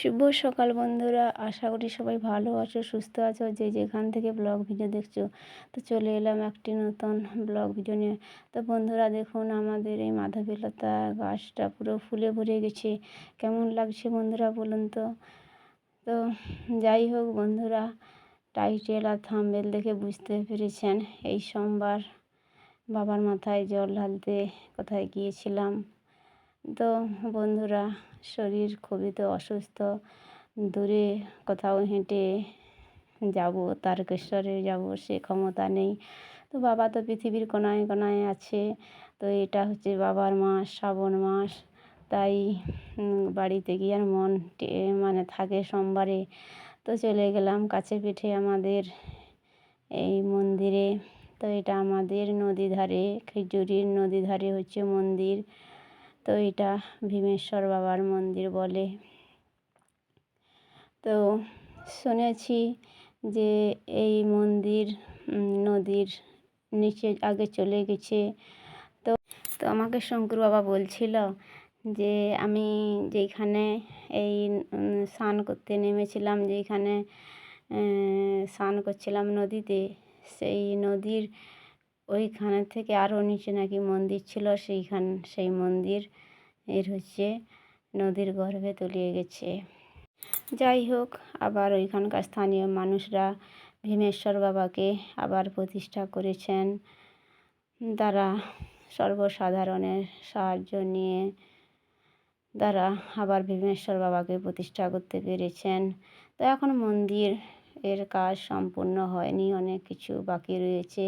শুভ সকাল বন্ধুরা। আশা করি সবাই ভালো আছো, সুস্থ আছো। যে যেখান থেকে ব্লগ ভিডিও দেখছ, তো চলে এলাম একটি নতুন ব্লগ ভিডিও নিয়ে। তো বন্ধুরা দেখুন, আমাদের এই মাধবীলতা গাছটা পুরো ফুলে ভরে গেছে। কেমন লাগছে বন্ধুরা বলুন তো? তো যাই হোক বন্ধুরা টাইটেল আর থাম্বেল দেখে বুঝতে পেরেছেন। এই সোমবার বাবার মাথায় জল ঢালতে কোথায় গিয়েছিলাম? তো বন্ধুরা, শরীর খুবই তো অসুস্থ। দূরে কোথাও হেঁটে যাব, তারকেশ্বরে যাব, সে ক্ষমতা নেই। তো বাবা তো পৃথিবীর কোনায় কোনায় আছে। তো এটা হচ্ছে বাবার মাস, শ্রাবণ মাস। তাই বাড়িতে গিয়ে আর মন মানে থাকে সোমবারে। তো চলে গেলাম কাছে পিঠে আমাদের এই মন্দিরে। তো এটা আমাদের নদী ধারে খেজুরির নদী ধারে হচ্ছে মন্দির। তো এটা ভীমেশ্বর বাবার মন্দির বলে। তো শুনেছি যে এই মন্দির নদীর নিচে আগে চলে গেছে। তো তো আমাকে শঙ্কর বাবা বলছিল যে আমি যেখানে এই স্নান করতে নেমেছিলাম যেখানে স্নান করছিলাম নদীতে, সেই নদীর ওইখানে থেকে আরও নিচে নাকি মন্দির ছিল, সেইখান, সেই মন্দির, এর হচ্ছে নদীর গর্ভে তলিয়ে গেছে। যাই হোক, আবার ওইখানকার স্থানীয় মানুষরা ভীমেশ্বর বাবাকে আবার প্রতিষ্ঠা করেছেন। তারা সর্বসাধারণের সাহায্য নিয়ে তারা আবার ভীমেশ্বর বাবাকে প্রতিষ্ঠা করতে পেরেছেন। তো এখন মন্দির এর কাজ সম্পূর্ণ হয়নি, অনেক কিছু বাকি রয়েছে।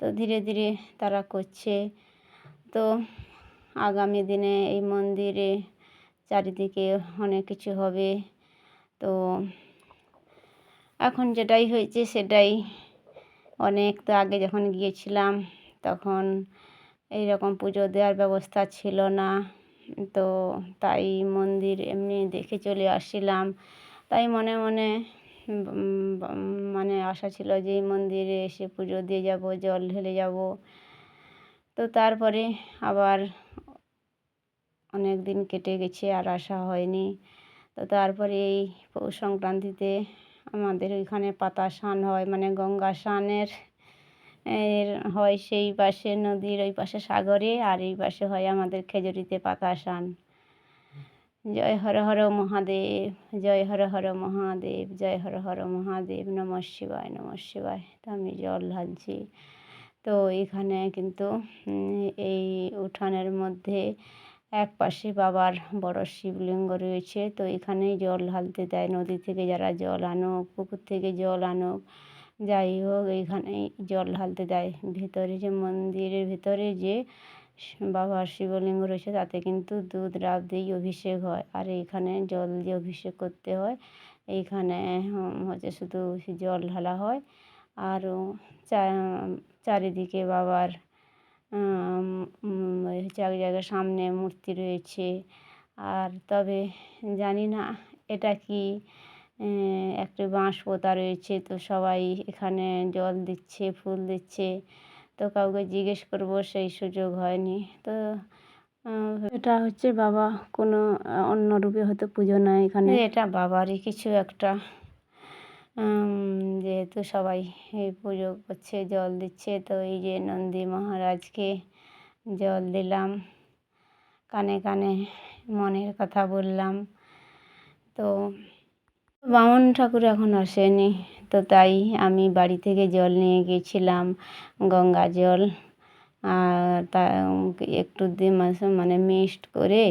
তো ধীরে ধীরে তারা করছে। তো আগামী দিনে এই মন্দিরে চারিদিকে অনেক কিছু হবে। তো এখন যেটাই হয়েছে সেটাই। অনেক তো আগে যখন গিয়েছিলাম তখন এই রকম পুজো দেওয়ার ব্যবস্থা ছিল না। তো তাই মন্দির এমনি দেখে চলে আসছিলাম। তাই মনে মনে মানে আশা ছিল যে এই মন্দিরে এসে পুজো দিয়ে যাব, জল ঢেলে যাব। তো তারপরে আবার অনেক দিন কেটে গেছে আর আসা হয়নি। তো তারপরে এই পৌষ সংক্রান্তিতে আমাদের ওইখানে পাতা স্নান হয় মানে গঙ্গা স্নানের, এর হয় সেই পাশে নদীর ওই পাশে সাগরে আর এই পাশে হয় আমাদের খেজুরিতে পাতা স্নান। জয় হর হর মহাদেব, জয় হর হর মহাদেব, জয় হর হর মহাদেব, নম শিবায় নম শিবায়। তো আমি জল ঢালছি। তো এখানে কিন্তু এই উঠানের মধ্যে এক পাশে বাবার বড় শিবলিঙ্গ রয়েছে। তো এখানেই জল ঢালতে দেয়। নদী থেকে যারা জল আনুক, পুকুর থেকে জল আনুক, যাই হোক এইখানেই জল ঢালতে দেয়। ভেতরে যে মন্দিরের ভেতরে যে বাবার শিবলিঙ্গ রয়েছে, তাতে কিন্তু দুধ, রাব দিয়েই অভিষেক হয়। আর এইখানে জল দিয়ে অভিষেক করতে হয়। এইখানে হচ্ছে শুধু জল ঢালা হয়। আরও চারিদিকে বাবার হচ্ছে এক জায়গায় সামনে মূর্তি রয়েছে। আর তবে জানি না এটা কি একটি বাঁশ পোতা রয়েছে। তো সবাই এখানে জল দিচ্ছে, ফুল দিচ্ছে। তো কাউকে জিজ্ঞেস করব সেই সুযোগ হয়নি। তো এটা হচ্ছে বাবা কোনো অন্য রূপে হয়তো পুজো নয় এখানে। এটা বাবারই কিছু একটা। যেহেতু সবাই এই পুজো করছে জল দিচ্ছে তো এই যে নন্দী মহারাজকে জল দিলাম। কানে কানে মনের কথা বললাম। তো বামন ঠাকুর এখন আসেনি। তো তাই আমি বাড়ি থেকে জল নিয়ে গিয়েছিলাম গঙ্গা জল, আর তা একটু দিয়ে মানে মিক্সড করে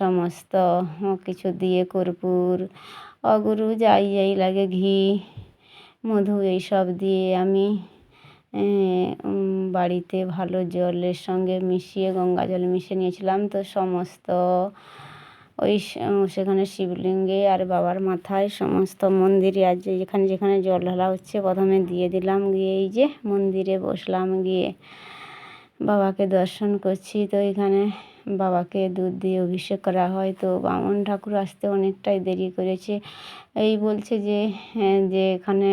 সমস্ত কিছু দিয়ে কর্পূর, অগুরু যাই যাই লাগে ঘি, মধু এইসব দিয়ে আমি বাড়িতে ভালো জলের সঙ্গে মিশিয়ে গঙ্গা জল মিশিয়ে নিয়েছিলাম। তো সমস্ত ওই সেখানে শিবলিঙ্গে আর বাবার মাথায় সমস্ত মন্দিরে আর যেখানে যেখানে জল ঢালা হচ্ছে প্রথমে দিয়ে দিলাম, গিয়ে এই যে মন্দিরে বসলাম, গিয়ে বাবাকে দর্শন করছি। তো এখানে বাবাকে দুধ দিয়ে অভিষেক করা হয়। তো বামন ঠাকুর আসতে অনেকটাই দেরি করেছে। এই বলছে যে হ্যাঁ যে এখানে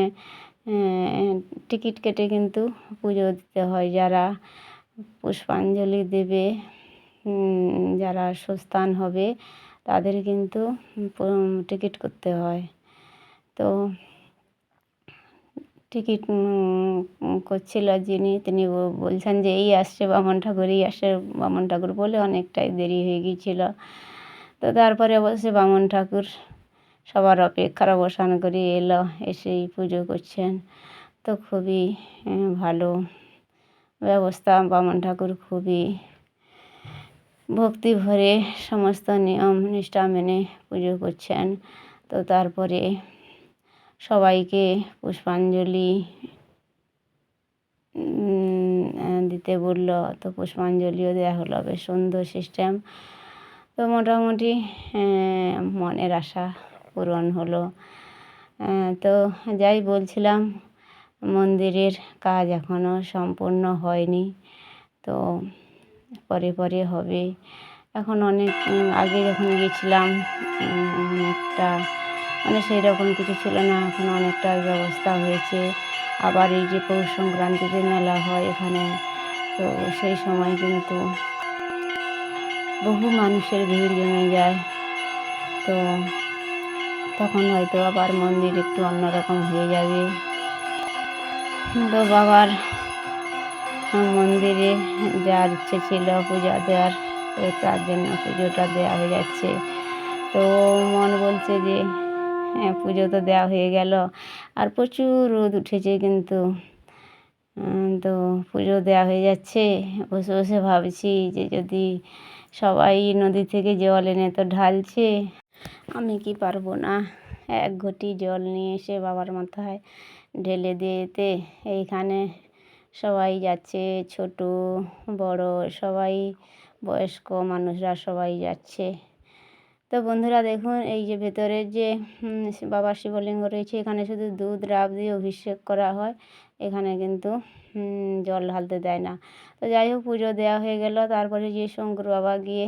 টিকিট কেটে কিন্তু পুজো দিতে হয়। যারা পুষ্পাঞ্জলি দেবে যারা সুস্থান হবে তাদের কিন্তু টিকিট করতে হয়। তো টিকিট করছিল যিনি, তিনি বলছেন যে এই আসছে বামন ঠাকুর, এই আসছে বামন ঠাকুর বলে অনেকটাই দেরি হয়ে গিয়েছিল। তো তারপরে অবশ্যই বামন ঠাকুর সবার অপেক্ষার অবসান করে এলো, এসেই পুজো করছেন। তো খুবই ভালো ব্যবস্থা। বামন ঠাকুর খুবই ভক্তি ভরে সমস্ত নিয়ম নিষ্ঠা মেনে পুজো করছেন। তো তারপরে সবাইকে পুষ্পাঞ্জলি দিতে বলল। তো পুষ্পাঞ্জলিও দেওয়া হলো, বেশ সুন্দর সিস্টেম তো মোটামুটি মনের আশা পূরণ হলো। তো যাই বলছিলাম, মন্দিরের কাজ এখনও সম্পূর্ণ হয়নি। তো পরে পরে হবে। এখন অনেক আগে যখন গিয়েছিলাম অনেকটা মানে সেই রকম কিছু ছিল না, এখন অনেকটা ব্যবস্থা হয়েছে। আবার এই যে পৌষ সংক্রান্তিতে মেলা হয় এখানে, তো সেই সময় কিন্তু বহু মানুষের ভিড় জমে যায়। তো তখন হয়তো আবার মন্দির একটু অন্যরকম হয়ে যাবে। তো বাবার মন্দিরে যার ইচ্ছে ছিল পূজা দেওয়ার, তো তার জন্য পুজোটা দেওয়া হয়ে যাচ্ছে। তো মন বলছে যে হ্যাঁ পুজো তো দেওয়া হয়ে গেল। আর প্রচুর রোদ উঠেছে কিন্তু। তো পুজো দেওয়া হয়ে যাচ্ছে। বসে বসে ভাবছি যে যদি সবাই নদী থেকে জল এনে তো ঢালছে, আমি কি পারব না? এক ঘটি জল নিয়ে এসে বাবার মাথায় ঢেলে দিতে। এইখানে সবাই যাচ্ছে, ছোট, বড়, সবাই বয়স্ক মানুষরা সবাই যাচ্ছে। তো বন্ধুরা দেখুন, এই যে ভেতরের যে বাবার শিবলিঙ্গ রয়েছে, এখানে শুধু দুধ, রাব দিয়ে অভিষেক করা হয়। এখানে কিন্তু জল ঢালতে দেয় না। তো যাই হোক, পুজো দেওয়া হয়ে গেল। তারপরে যে শঙ্কর বাবা গিয়ে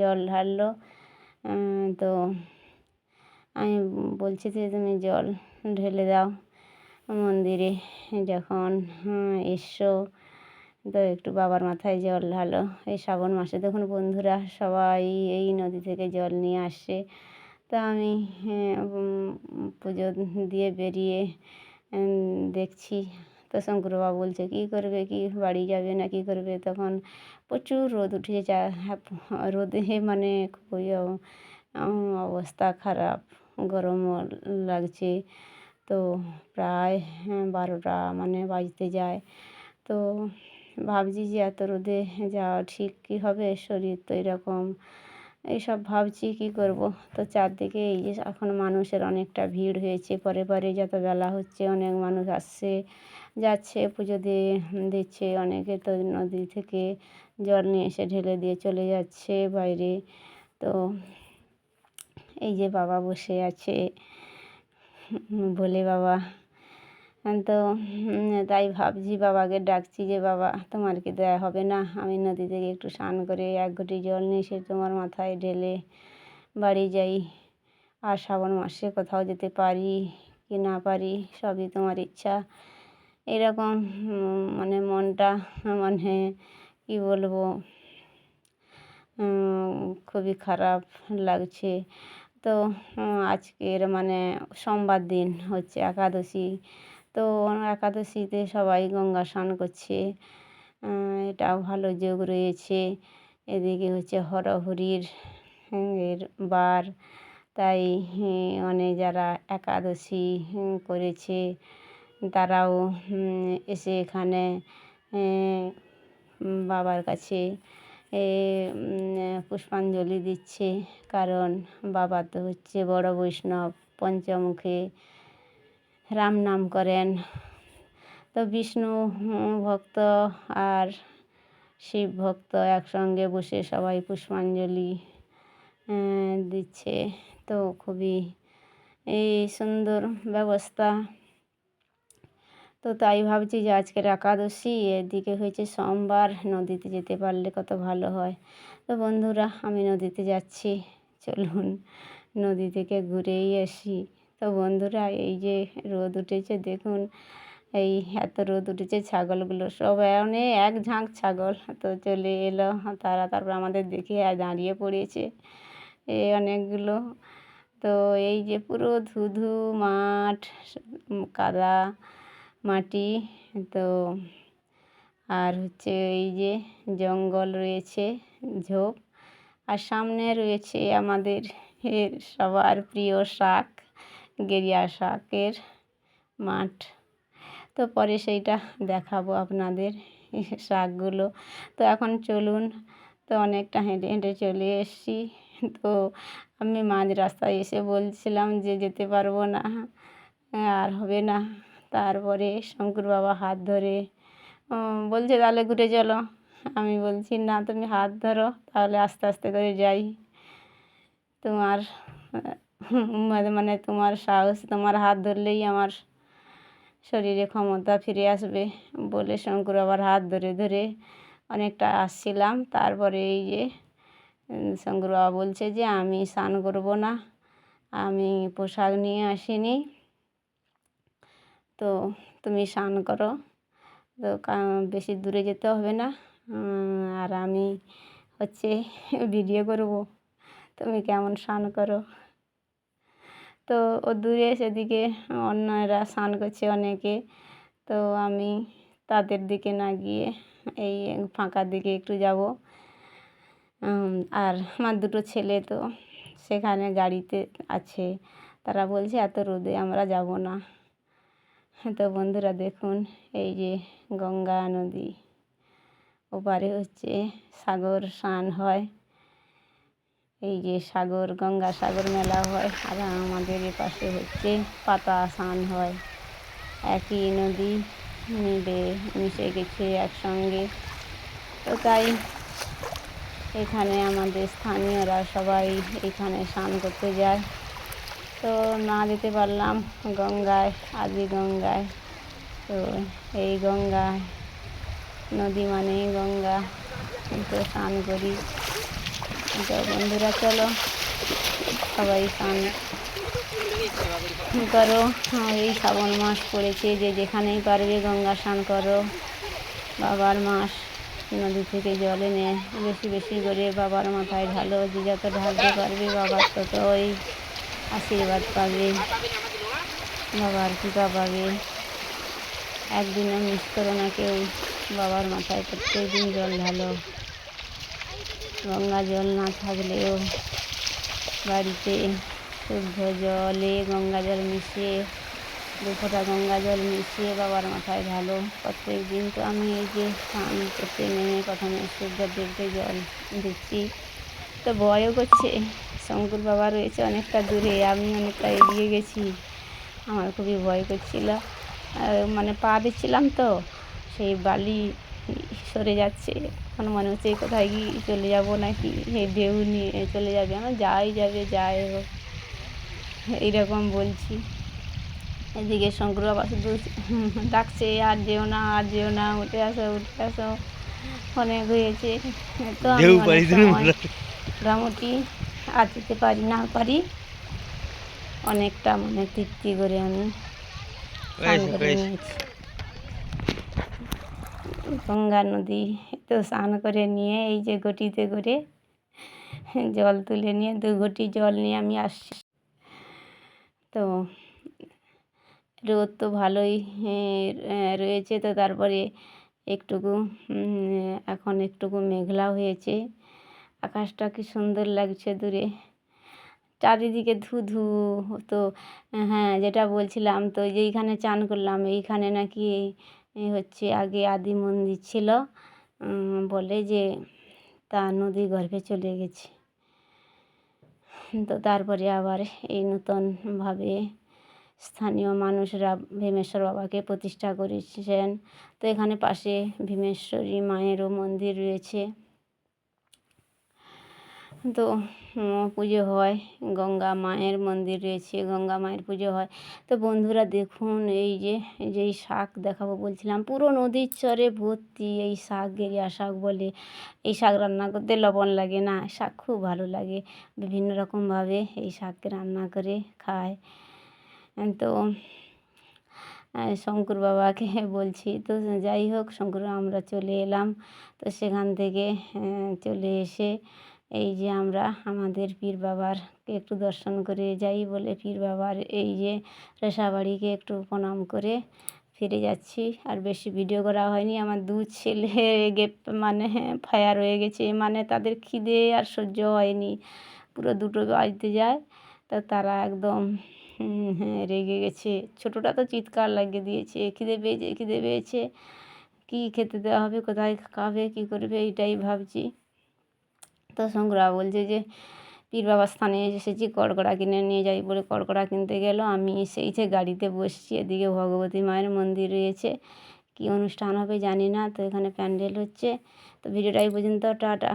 জল ঢাললো তো আমি বলছি যে, তুমি জল ঢেলে দাও। মন্দিরে যখন এসছো তো একটু বাবার মাথায় জল ঢালো। এই শ্রাবণ মাসে তখন বন্ধুরা সবাই এই নদী থেকে জল নিয়ে আসে। তা আমি পুজো দিয়ে বেরিয়ে দেখছি। তো শঙ্কর বাবা বলছে, কী করবে? কি বাড়ি যাবে না? কী করবে? তখন প্রচুর রোদ উঠেছে। চা রোদে মানে খুবই অবস্থা খারাপ। গরমও লাগছে। তো প্রায় বারোটা মানে বাজতে যায়। তো ভাবছি যে এত রোদে যাওয়া ঠিক কী হবে? শরীর তো এরকম। এইসব ভাবছি কী করব? তো চারদিকে এই যে এখন মানুষের অনেকটা ভিড় হয়েছে। পরে পরে যত বেলা হচ্ছে, অনেক মানুষ আসছে, যাচ্ছে, পুজো দিয়ে দিচ্ছে। অনেকে তো নদী থেকে জল নিয়ে এসে ঢেলে দিয়ে চলে যাচ্ছে বাইরে। তো এই যে বাবা বসে আছে। বলে, বাবা তো তাই ভাবছি বাবাকে ডাকছি যে, বাবা, তোমার কি দেয়া হবে না? আমি নদী থেকে একটু স্নান করে এক ঘটি জল নিয়ে এসে তোমার মাথায় ঢেলে বাড়ি যাই। আর শ্রাবণ মাসে কোথাও যেতে পারি কি না পারি, সবই তোমার ইচ্ছা। এরকম মানে মনটা মানে কী বলব খুবই খারাপ লাগছে। তো আজকের মানে সোমবার দিন হচ্ছে একাদশী। তো একাদশীতে সবাই গঙ্গা স্নান করছে। এটাও ভালো যোগ রয়েছে। এদিকে হচ্ছে হরহরির এর বার। তাই অনেক যারা একাদশী করেছে, তারাও এসে এখানে বাবার কাছে পুষ্পাঞ্জলি দিচ্ছে। কারণ বাবা তো হচ্ছে বড় বৈষ্ণব, পঞ্চমুখে রাম নাম করেন। তো বিষ্ণু ভক্ত আর শিব ভক্ত একসঙ্গে বসে সবাই পুষ্পাঞ্জলি দিচ্ছে। তো খুবই এই সুন্দর ব্যবস্থা। তো তাই ভাবছি যে আজকের একাদশী, এদিকে হয়েছে সোমবার, নদীতে যেতে পারলে কত ভালো হয়। তো বন্ধুরা, আমি নদীতে যাচ্ছি, চলুন নদী থেকে ঘুরেই আসি। তো বন্ধুরা, এই যে রোদ উঠেছে, দেখুন, এই এত রোদ উঠেছে, ছাগলগুলো সব অনেক এক ঝাঁক ছাগল। তো চলে এলো, তারা তারপর আমাদের দেখে দাঁড়িয়ে পড়েছে, এ অনেকগুলো। তো এই যে পুরো ধুধু মাঠ, কাদা মাটি, তো আর হচ্ছে এই যে জঙ্গল রয়েছে, ঝোপ, আর সামনে রয়েছে আমাদের এর সবার প্রিয় শাক, গেরিয়া শাকের মাঠ। তো পরে সেইটা দেখাবো আপনাদের শাকগুলো। তো এখন চলুন, তো অনেকটা হেঁটে হেঁটে চলে এসেছি। তো আমি মাঝ রাস্তায় এসে বলছিলাম যে যেতে পারব না, আর হবে না। তারপরে শঙ্কর বাবা হাত ধরে বলছে, তাহলে ঘুরে চলো। আমি বলছি, না, তুমি হাত ধরো, তাহলে আস্তে আস্তে করে যাই। তোমার মানে তোমার সাহস, তোমার হাত ধরলেই আমার শরীরে ক্ষমতা ফিরে আসবে বলে শঙ্কর বাবার হাত ধরে ধরে অনেকটা আসছিলাম। তারপরে এই যে শঙ্কর বাবা বলছে যে, আমি স্নান করব না, আমি পোশাক নিয়ে আসিনি। তো তুমি স্নান করো। তো বেশি দূরে যেতে হবে না। আর আমি হচ্ছে ভিডিও করব। তুমি কেমন স্নান করো? তো ও দূরে সেদিকে অন্যরা স্নান করছে অনেকে। তো আমি তাদের দিকে না গিয়ে এই ফাঁকার দিকে একটু যাব। আর আমার দুটো ছেলে তো সেখানে গাড়িতে আছে। তারা বলছে, এত রোদে আমরা যাব না। তো বন্ধুরা দেখুন, এই যে গঙ্গা নদী, ওপারে হচ্ছে সাগর স্নান হয়, এই যে সাগর, গঙ্গা সাগর মেলা হয়, আর আমাদের এপাশে হচ্ছে পাতা স্নান হয়। একই নদী মিলে মিশে গেছে একসঙ্গে। তো তাই এখানে আমাদের স্থানীয়রা সবাই এখানে স্নান করতে যায়। তো না যেতে পারলাম গঙ্গায় আদি গঙ্গায়। তো এই গঙ্গায় নদী মানেই গঙ্গা। তো স্নান করি। তো বন্ধুরা, চলো সবাই স্নান করো। এই শ্রাবণ মাস পড়েছে, যে যেখানেই পারবে গঙ্গা স্নান করো। বাবার মাস নদী থেকে জল এনে বেশি বেশি করে বাবার মাথায় ঢালো, যে যত ঢালতে পারবে বাবার তত ওই আশীর্বাদ পাবে বাবার কৃপা পাবে। একদিনও মিস করো না কেউ বাবার মাথায় প্রত্যেক দিন জল ঢালো। গঙ্গা জল না থাকলেও বাড়িতে শুদ্ধ জলে গঙ্গা জল মিশিয়ে, দু গঙ্গা জল মিশিয়ে বাবার মাথায় ঢালো। প্রত্যেক দিন তো আমি এই যে স্নান করতে নেমে প্রথমে সূর্যদেবকে জল দিচ্ছি। তো ভয়ও করছে। শঙ্কর বাবা রয়েছে অনেকটা দূরে আমি অনেকটা এগিয়ে গেছি। আমার খুবই ভয় করছিল। আর মানে পা দিচ্ছিলাম তো সেই বালি সরে যাচ্ছে। এখন মনে হচ্ছে কোথায় কি চলে যাব নাকি? এই ঢেউ নিয়ে চলে যাবে। আমার যাই যাবে যাই হোক। এইরকম বলছি। এদিকে শঙ্কর বাবা শুধু ডাকছে আর যেও না আর যেও না উঠে আসো উঠে আসো। অনেক হয়েছে। তো আমি মোটামুটি আর যেতে পারি না পারি অনেকটা মানে তৃপ্তি করে আমি গঙ্গা নদী তো স্নান করে নিয়ে এই যে ঘটিতে করে জল তুলে নিয়ে দু ঘটি জল নিয়ে আমি আসছি। তো রোদ তো ভালোই রয়েছে তো তারপরে একটুকু এখন একটুকু মেঘলা হয়েছে। আকাশটা কি সুন্দর লাগছে দূরে। চারিদিকে ধু ধু তো হ্যাঁ যেটা বলছিলাম তো যেইখানে চান করলাম, এইখানে নাকি হচ্ছে আগে আদি মন্দির ছিল বলে যে তা নদী গর্ভে চলে গেছে। তো তারপরে আবার এই নূতনভাবে স্থানীয় মানুষরা ভীমেশ্বর বাবাকে প্রতিষ্ঠা করেছেন। তো এখানে পাশে ভীমেশ্বরী মায়েরও মন্দির রয়েছে। তো পুজো হয়। গঙ্গা মায়ের মন্দির রয়েছে, গঙ্গা মায়ের পুজো হয়। তো বন্ধুরা দেখুন, এই যে এই যে শাক দেখাবো বলছিলাম, পুরো নদীর চরে ভর্তি এই শাক, গেরিয়া শাক বলে। এই শাক রান্না করতে লবণ লাগে না, শাক খুব ভালো লাগে। বিভিন্ন রকমভাবে এই শাককে রান্না করে খায়। তো শঙ্কর বাবাকে বলছি, তো যাই হোক, শঙ্কর আমরা চলে এলাম। তো সেখান থেকে চলে এসে এই যে আমরা আমাদের পীর বাবারকে একটু দর্শন করে যাই বলে পীর বাবার এই যে রেশাবাড়িকে একটু প্রণাম করে ফিরে যাচ্ছি। আর বেশি ভিডিও করা হয়নি। আমার দু ছেলে গেপ মানে ফায়ার হয়ে গেছে। মানে তাদের খিদে আর সহ্য হয়নি। পুরো দুটো বাজতে যায়। তো তারা একদম হ্যাঁ রেগে গেছে। ছোটোটা তো চিৎকার লাগিয়ে দিয়েছে। খিদে পেয়েছে খিদে পেয়েছে। কী খেতে দেওয়া হবে, কোথায় খাবে, কী করবে এইটাই ভাবছি। তো সংগ্রহ বলছে যে, পীর বাবার স্থানে এসেছি কড়কড়া কিনে নিয়ে যাই বলে কড়কড়া কিনতে গেল। আমি সেই যে গাড়িতে বসছি, এদিকে ভগবতী মায়ের মন্দির রয়েছে। কী অনুষ্ঠান হবে জানি না, তো এখানে প্যান্ডেল হচ্ছে। তো ভিডিওটা এই পর্যন্ত, টাটা।